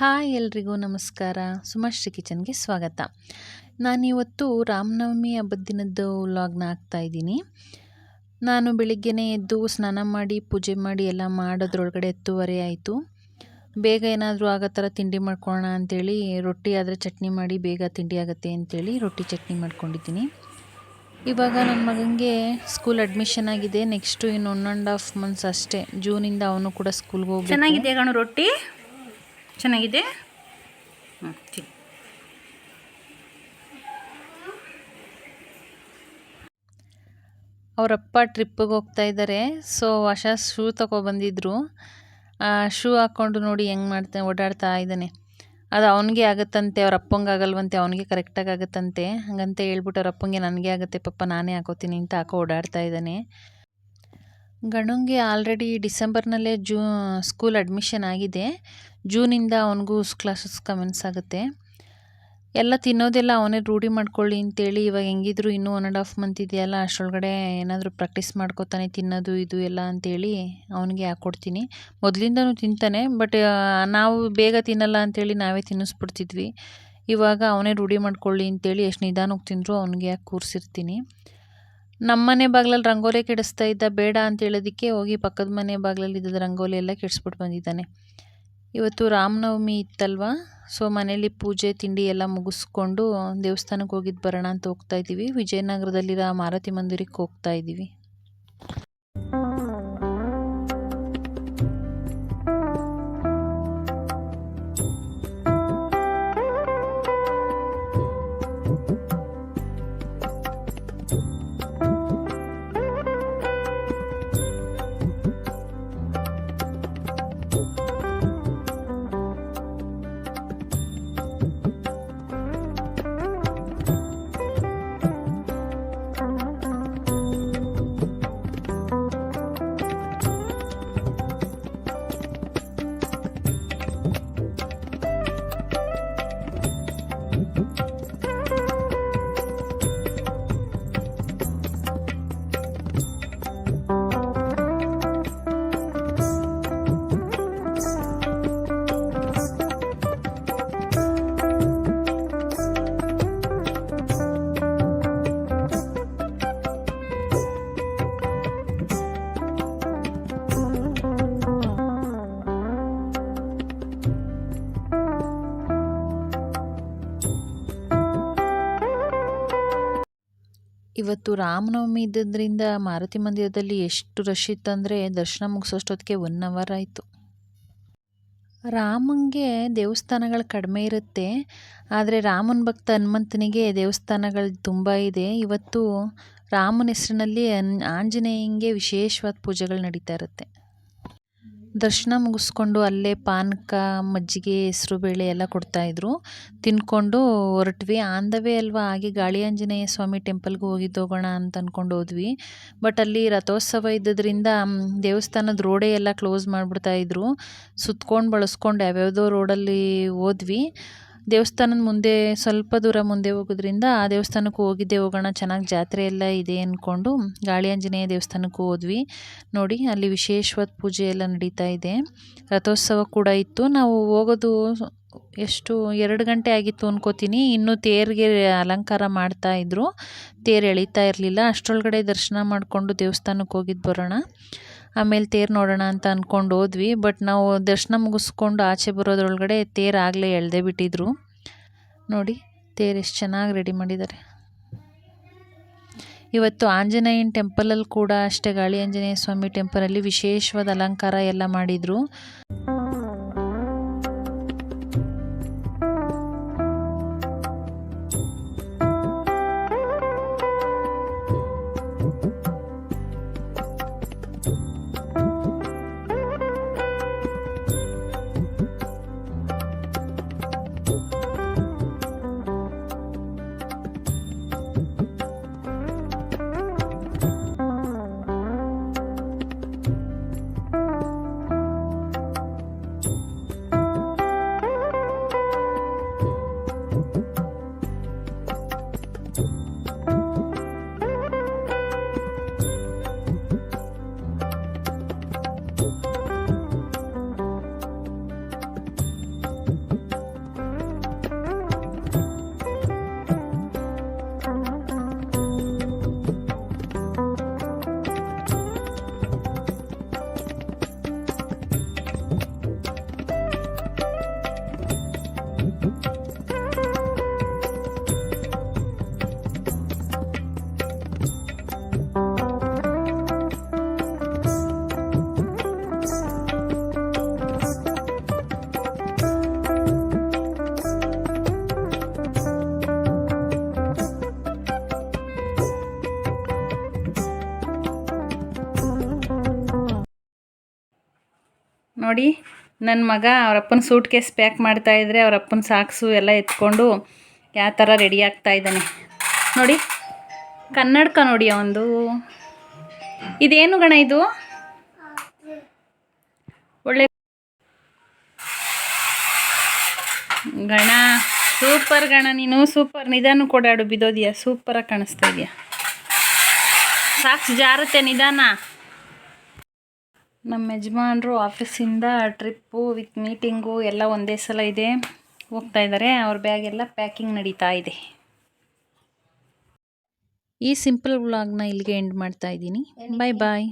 Hi ಎಲ್ರಿಗೂ ನಮಸ್ಕಾರ. ಸುಮಾಶ್ರೀ ಕಿಚನ್ಗೆ ಸ್ವಾಗತ. ನಾನಿವತ್ತು ರಾಮನವಮಿ ಹಬ್ಬದ ದಿನದ್ದು ವ್ಲಾಗ್ನ ಹಾಕ್ತಾಯಿದ್ದೀನಿ ನಾನು ಬೆಳಿಗ್ಗೆನೇ ಎದ್ದು ಸ್ನಾನ ಮಾಡಿ, ಪೂಜೆ ಮಾಡಿ ಎಲ್ಲ ಮಾಡೋದ್ರೊಳಗಡೆ ಹತ್ತುವರೆ ಆಯಿತು. ಬೇಗ ಏನಾದರೂ ಆಗೋ ಥರ ತಿಂಡಿ ಮಾಡ್ಕೊಳ್ಳೋಣ ಅಂಥೇಳಿ ರೊಟ್ಟಿ ಆದರೆ ಚಟ್ನಿ ಮಾಡಿ ಬೇಗ ತಿಂಡಿ ಆಗುತ್ತೆ ಅಂತೇಳಿ ರೊಟ್ಟಿ ಚಟ್ನಿ ಮಾಡ್ಕೊಂಡಿದ್ದೀನಿ. ಇವಾಗ ನನ್ನ ಮಗನಿಗೆ ಸ್ಕೂಲ್ ಅಡ್ಮಿಷನ್ ಆಗಿದೆ. ನೆಕ್ಸ್ಟು ಇನ್ನು ಒನ್ ಆ್ಯಂಡ್ ಹಾಫ್ ಮಂತ್ಸ್ ಅಷ್ಟೇ. ಜೂನಿಂದ ಅವನು ಕೂಡ ಸ್ಕೂಲ್ಗೆ ಹೋಗಿ ಚೆನ್ನಾಗಿದೆ ಗಣು ರೊಟ್ಟಿ? ಚೆನ್ನಾಗಿದೆ. ಅವರಪ್ಪ ಟ್ರಿಪ್ಪಿಗೆ ಹೋಗ್ತಾ ಇದ್ದಾರೆ. ಸೊ ಹೊಸ ಶೂ ತಗೊಬಂದಿದ್ರು. ಶೂ ಹಾಕ್ಕೊಂಡು ನೋಡಿ ಹೆಂಗೆ ಮಾಡ್ತಾನೆ ಓಡಾಡ್ತಾ ಇದ್ದಾನೆ. ಅದು ಅವನಿಗೆ ಆಗುತ್ತಂತೆ, ಅವ್ರ ಅಪ್ಪಂಗೆ ಆಗಲ್ವಂತೆ, ಅವನಿಗೆ ಕರೆಕ್ಟಾಗಿ ಆಗುತ್ತಂತೆ. ಹಂಗಂತ ಹೇಳ್ಬಿಟ್ಟು ಅವ್ರ ಅಪ್ಪಂಗೆ ನನಗೆ ಆಗುತ್ತೆ ಪಪ್ಪ ನಾನೇ ಹಾಕೋತೀನಿ ಅಂತ ಹಾಕೋ ಓಡಾಡ್ತಾ ಇದ್ದಾನೆ. ಗಣಂಗೆ ಆಲ್ರೆಡಿ ಡಿಸೆಂಬರ್ನಲ್ಲೇ ಜೂ ಸ್ಕೂಲ್ ಅಡ್ಮಿಷನ್ ಆಗಿದೆ. ಜೂನಿಂದ ಅವನಿಗೂ ಕ್ಲಾಸಸ್ ಕಮೆನ್ಸ್ ಆಗುತ್ತೆ. ಎಲ್ಲ ತಿನ್ನೋದೆಲ್ಲ ಅವನೇ ರೂಢಿ ಮಾಡ್ಕೊಳ್ಳಿ ಅಂತೇಳಿ ಇವಾಗ ಹೆಂಗಿದ್ರು ಇನ್ನೂ ಒನ್ ಆ್ಯಂಡ್ ಹಾಫ್ ಮಂತ್ ಇದೆಯಲ್ಲ, ಅಷ್ಟರೊಳಗಡೆ ಏನಾದರೂ ಪ್ರಾಕ್ಟೀಸ್ ಮಾಡ್ಕೋತಾನೆ ತಿನ್ನೋದು ಇದು ಎಲ್ಲ ಅಂತೇಳಿ ಅವನಿಗೆ ಹಾಕ್ಕೊಡ್ತೀನಿ ಮೊದಲಿಂದನೂ ತಿಂತಾನೆ ಬಟ್ ನಾವು ಬೇಗ ತಿನ್ನಲ್ಲ ಅಂತೇಳಿ ನಾವೇ ತಿನ್ನಿಸ್ಬಿಡ್ತಿದ್ವಿ. ಇವಾಗ ಅವನೇ ರೂಢಿ ಮಾಡ್ಕೊಳ್ಳಿ ಅಂತೇಳಿ ಎಷ್ಟು ನಿಧಾನಕ್ಕೆ ತಿಂದರೂ ಅವನಿಗೆ ಕೂರಿಸಿರ್ತೀನಿ. ನಮ್ಮನೆ ಬಾಗಿಲಲ್ಲಿ ರಂಗೋಲಿ ಕೆಡಿಸ್ತಾ ಇದ್ದ ಬೇಡ ಅಂತ ಹೇಳೋದಕ್ಕೆ ಹೋಗಿ ಪಕ್ಕದ ಮನೆ ಬಾಗಿಲಲ್ಲಿ ಇದ್ದದ ರಂಗೋಲಿ ಎಲ್ಲ ಕೆಡಿಸ್ಬಿಟ್ಟು ಬಂದಿದ್ದಾನೆ. ಇವತ್ತು ರಾಮನವಮಿ ಇತ್ತಲ್ವ? ಸೊ, ಮನೇಲಿ ಪೂಜೆ, ತಿಂಡಿ ಎಲ್ಲ ಮುಗಿಸ್ಕೊಂಡು ದೇವಸ್ಥಾನಕ್ಕೆ ಹೋಗಿದ್ದು ಬರೋಣ ಅಂತ ಹೋಗ್ತಾ ಇದ್ದೀವಿ. ವಿಜಯನಗರದಲ್ಲಿರೋ ಮಾರುತಿ ಮಂದಿರಕ್ಕೆ ಹೋಗ್ತಾ ಇದ್ದೀವಿ. ಇವತ್ತು ರಾಮನವಮಿ ಇದ್ದದ್ರಿಂದ ಮಾರುತಿ ಮಂದಿರದಲ್ಲಿ ಎಷ್ಟು ರಶ್ ಇತ್ತಂದರೆ ದರ್ಶನ ಮುಗಿಸೋಷ್ಟೊತ್ತಿಗೆ ಒನ್ ಅವರ್ ಆಯಿತು. ರಾಮಂಗೆ ದೇವಸ್ಥಾನಗಳು ಕಡಿಮೆ ಇರುತ್ತೆ, ಆದರೆ ರಾಮನ ಭಕ್ತ ಹನುಮಂತನಿಗೆ ದೇವಸ್ಥಾನಗಳು ತುಂಬ ಇದೆ. ಇವತ್ತು ರಾಮನ ಹೆಸರಿನಲ್ಲಿ ಆಂಜನೇಯಂಗೆ ವಿಶೇಷವಾದ ಪೂಜೆಗಳು ನಡೀತಾ ಇರುತ್ತೆ. ದರ್ಶನ ಮುಗಿಸ್ಕೊಂಡು ಅಲ್ಲೇ ಪಾನಕ, ಮಜ್ಜಿಗೆ ಹೆಸ್ರುಬೇಳೆ ಎಲ್ಲ ಕೊಡ್ತಾಯಿದ್ರು ತಿಂದ್ಕೊಂಡು ಹೊರಟ್ವಿ. ಆನ್ ದ ವೇ ಅಲ್ವಾ? ಹಾಗೆ ಗಾಳಿ ಆಂಜನೇಯ ಸ್ವಾಮಿ ಟೆಂಪಲ್ಗೆ ಹೋಗಿದ್ದು ಹೋಗೋಣ ಅಂತ ಅಂದ್ಕೊಂಡು ಹೋದ್ವಿ. ಬಟ್ ಅಲ್ಲಿ ರಥೋತ್ಸವ ಇದ್ದದ್ರಿಂದ ದೇವಸ್ಥಾನದ ರೋಡೇ ಎಲ್ಲ ಕ್ಲೋಸ್ ಮಾಡಿಬಿಡ್ತಾಯಿದ್ರು ಸುತ್ಕೊಂಡು ಬಳಸ್ಕೊಂಡು ಯಾವ್ಯಾವುದೋ ರೋಡಲ್ಲಿ ಹೋದ್ವಿ. ದೇವಸ್ಥಾನದ ಮುಂದೆ ಸ್ವಲ್ಪ ದೂರ ಮುಂದೆ ಹೋಗೋದ್ರಿಂದ ಆ ದೇವಸ್ಥಾನಕ್ಕೆ ಹೋಗಿದ್ದೆ ಹೋಗೋಣ, ಚೆನ್ನಾಗಿ ಜಾತ್ರೆ ಎಲ್ಲ ಇದೆ ಅಂದ್ಕೊಂಡು ಗಾಳಿ ಆಂಜನೇಯ ದೇವಸ್ಥಾನಕ್ಕೂ ಹೋದ್ವಿ. ನೋಡಿ, ಅಲ್ಲಿ ವಿಶೇಷವಾದ ಪೂಜೆ ಎಲ್ಲ ನಡೀತಾ ಇದೆ. ರಥೋತ್ಸವ ಕೂಡ ಇತ್ತು. ನಾವು ಹೋಗೋದು ಎಷ್ಟು, ಎರಡು ಗಂಟೆ ಆಗಿತ್ತು ಅನ್ಕೋತೀನಿ. ಇನ್ನೂ ತೇರಿಗೆ ಅಲಂಕಾರ ಮಾಡ್ತಾ ಇದ್ರು. ತೇರು ಎಳೀತಾ ಇರಲಿಲ್ಲ. ಅಷ್ಟರೊಳಗಡೆ ದರ್ಶನ ಮಾಡಿಕೊಂಡು ದೇವಸ್ಥಾನಕ್ಕೆ ಹೋಗಿದ್ದು ಬರೋಣ. ಆಮೇಲೆ ತೇರು ನೋಡೋಣ ಅಂತ ಅಂದ್ಕೊಂಡು ಹೋದ್ವಿ, ಬಟ್ ನಾವು ದರ್ಶನ ಮುಗಿಸ್ಕೊಂಡು ಆಚೆ ಬರೋದ್ರೊಳಗಡೆ ತೇರು ಆಗಲೇ ಎಳ್ದೇ ಬಿಟ್ಟಿದ್ರು. ನೋಡಿ, ತೇರು ಎಷ್ಟು ಚೆನ್ನಾಗಿ ರೆಡಿ ಮಾಡಿದ್ದಾರೆ ಇವತ್ತು ಆಂಜನೇಯನ ಟೆಂಪಲಲ್ಲಿ ಕೂಡ ಅಷ್ಟೇ, ಗಾಳಿ ಆಂಜನೇಯ ಸ್ವಾಮಿ ಟೆಂಪಲಲ್ಲಿ ವಿಶೇಷವಾದ ಅಲಂಕಾರ ಎಲ್ಲ ಮಾಡಿದರು. ನೋಡಿ ನನ್ನ ಮಗ ಅವರಪ್ಪನ ಸೂಟ್ ಕೇಸ್ ಪ್ಯಾಕ್ ಮಾಡ್ತಾ ಇದ್ರೆ ಅವರಪ್ಪನ ಸಾಕ್ಸು ಎಲ್ಲ ಎತ್ಕೊಂಡು ಯಾವ ಥರ ರೆಡಿ ಆಗ್ತಾ ಇದ್ದಾನೆ. ನೋಡಿ, ಕನ್ನಡಕ ನೋಡಿ ಒಂದು ಇದೇನು ಗಣ ಇದು? ಒಳ್ಳೆ ಗಣ, ಸೂಪರ್ ಗಣ ನೀನು, ಸೂಪರ್. ನಿಧಾನ ಕೊಡಾಡು ಬಿದೋದಿಯಾ ಸೂಪರಾಗಿ ಕಾಣಿಸ್ತಾ ಇದೆಯಾ? ಸಾಕ್ಸ್ ಜಾರುತ್ತೆ, ನಿಧಾನ. ನಮ್ಮ ಯಜಮಾನರು ಆಫೀಸಿಂದ ಟ್ರಿಪ್ಪು ವಿತ್ ಮೀಟಿಂಗು ಎಲ್ಲ ಒಂದೇ ಸಲ ಇದೆ. ಹೋಗ್ತಾ ಇದ್ದಾರೆ ಅವ್ರ ಬ್ಯಾಗ್ ಎಲ್ಲ ಪ್ಯಾಕಿಂಗ್ ನಡೀತಾ ಇದೆ. ಈ ಸಿಂಪಲ್ ವ್ಲಾಗ್ನ ಇಲ್ಲಿಗೆ ಎಂಡ್ ಮಾಡ್ತಾ ಇದ್ದೀನಿ. ಬಾಯ್ ಬಾಯ್